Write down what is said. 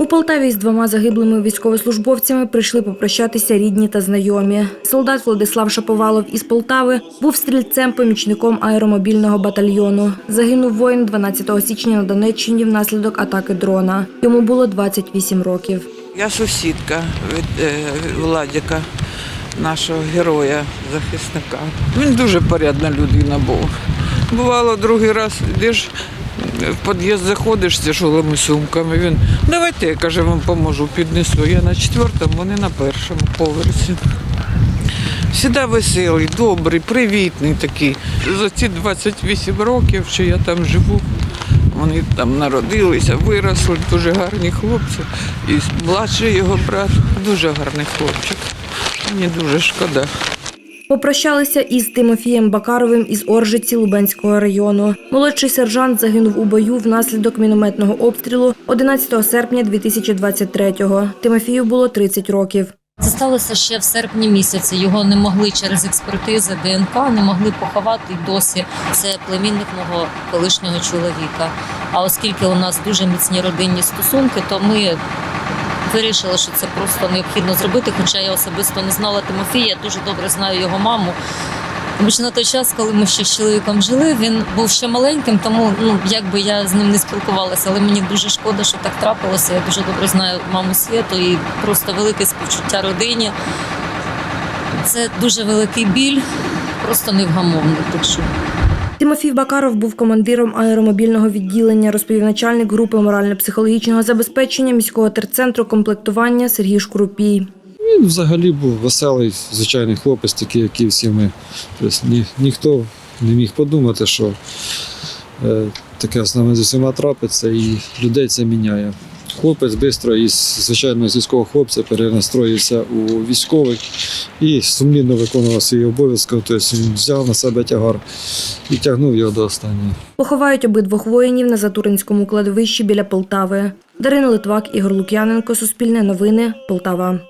У Полтаві з двома загиблими військовослужбовцями прийшли попрощатися рідні та знайомі. Солдат Владислав Шаповалов із Полтави був стрільцем-помічником аеромобільного батальйону. Загинув воїн 12 січня на Донеччині внаслідок атаки дрона. Йому було 28 років. Я сусідка від е, Владіка, нашого героя, захисника. Він дуже порядна людина був. Бувало, другий раз йдеш, в під'їзд заходиш з тяжелими сумками. Він давайте, я каже, вам поможу, піднесу. Я на четвертому, вони на першому поверсі. Всіда веселий, добрий, привітний такий. За ці 28 років, що я там живу, вони там народилися, виросли, дуже гарні хлопці. І младший його брат дуже гарний хлопчик. Мені дуже шкода. Попрощалися із Тимофієм Бакаровим із Оржиці Лубенського району. Молодший сержант загинув у бою внаслідок мінометного обстрілу 11 серпня 2023-го. Тимофію було 30 років. Це сталося ще в серпні місяці. Його не могли через експертизи ДНК не могли поховати й досі. Це племінник мого колишнього чоловіка. А оскільки у нас дуже міцні родинні стосунки, то ми вирішили, що це просто необхідно зробити. Хоча я особисто не знала Тимофія, я дуже добре знаю його маму. Тому що на той час, коли ми ще з чоловіком жили, він був ще маленьким, тому ну якби я з ним не спілкувалася, але мені дуже шкода, що так трапилося. Я дуже добре знаю маму Світу і просто велике співчуття родині. Це дуже великий біль, просто невгамовний почув. Тимофій Бакаров був командиром аеромобільного відділення, розповів начальник групи морально-психологічного забезпечення міського терцентру комплектування Сергій Шкурупій. Він взагалі був веселий, звичайний хлопець, такий, як і всі ми. Тобто, ні, ніхто не міг подумати, що е, таке з нами з усіма трапиться, і людей це міняє. Хлопець швидко із звичайного сільського хлопця перенастроївся у військових і сумлінно виконував свої обов'язки. Тобто він взяв на себе тягар і тягнув його до останнього. Поховають обидвох воїнів на Затуринському кладовищі біля Полтави. Дарина Литвак, Ігор Лук'яненко, Суспільне новини, Полтава.